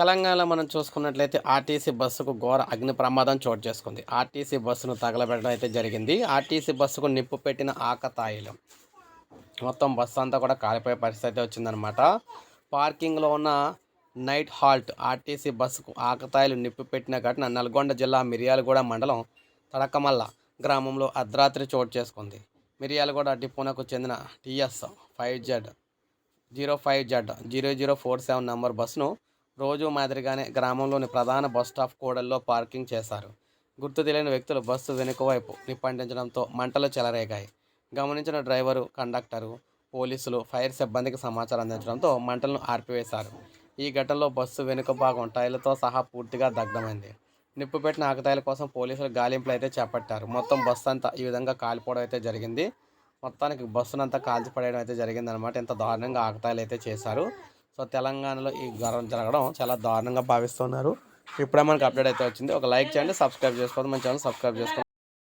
తెలంగాణలో మనం చూసుకున్నట్లయితే ఆర్టీసీ బస్సుకు ఘోర అగ్ని ప్రమాదం చోటు చేసుకుంది. ఆర్టీసీ బస్సును తగలబెట్టడం అయితే జరిగింది. ఆర్టీసీ బస్సుకు నిప్పు పెట్టిన ఆకతాయిలు. మొత్తం బస్సు అంతా కూడా కాలిపోయే పరిస్థితి అయితే వచ్చిందనమాట పార్కింగ్లో ఉన్న నైట్ హాల్ట్ ఆర్టీసీ బస్సుకు ఆకతాయిలు నిప్పు పెట్టిన ఘటన నల్గొండ జిల్లా మిర్యాలగూడ మండలం తడకమల్ల గ్రామంలో అర్ధరాత్రి చోటు చేసుకుంది. మిర్యాలగూడ డిపోనకు చెందిన TS five Z zero five Z zero zero four seven number బస్సును రోజు మాదిరిగానే గ్రామంలోని ప్రధాన బస్ స్టాప్ కూడల్లో పార్కింగ్ చేశారు. గుర్తు తెలియని వ్యక్తులు బస్సు వెనుక వైపు నిప్పంటించడంతో మంటలు చెలరేగాయి. గమనించిన డ్రైవరు కండక్టరు పోలీసులు ఫైర్ సిబ్బందికి సమాచారం అందించడంతో మంటలను ఆర్పివేశారు. ఈ ఘటనలో బస్సు వెనుక భాగం టైర్లతో సహా పూర్తిగా దగ్ధమైంది. నిప్పు పెట్టిన ఆకతాయిల కోసం పోలీసులు గాలింపులు అయితే చేపట్టారు. మొత్తం బస్సు అంతా ఈ విధంగా కాలిపోవడం అయితే జరిగింది. మొత్తానికి బస్సునంతా కాల్చిపడేయడం అయితే జరిగిందనమాట ఇంత దారుణంగా ఆకతాయిలు అయితే చేశారు. సో తెలంగాణలో ఈ గర్వం జరగడం చాలా దారుణంగా భావిస్తున్నారు. ఇప్పుడే మనకు అప్డేట్ అయితే వచ్చింది. ఒక లైక్ చేయండి సబ్స్క్రైబ్ చేసుకోండి మన ఛానల్ సబ్స్క్రైబ్ చేసుకోండి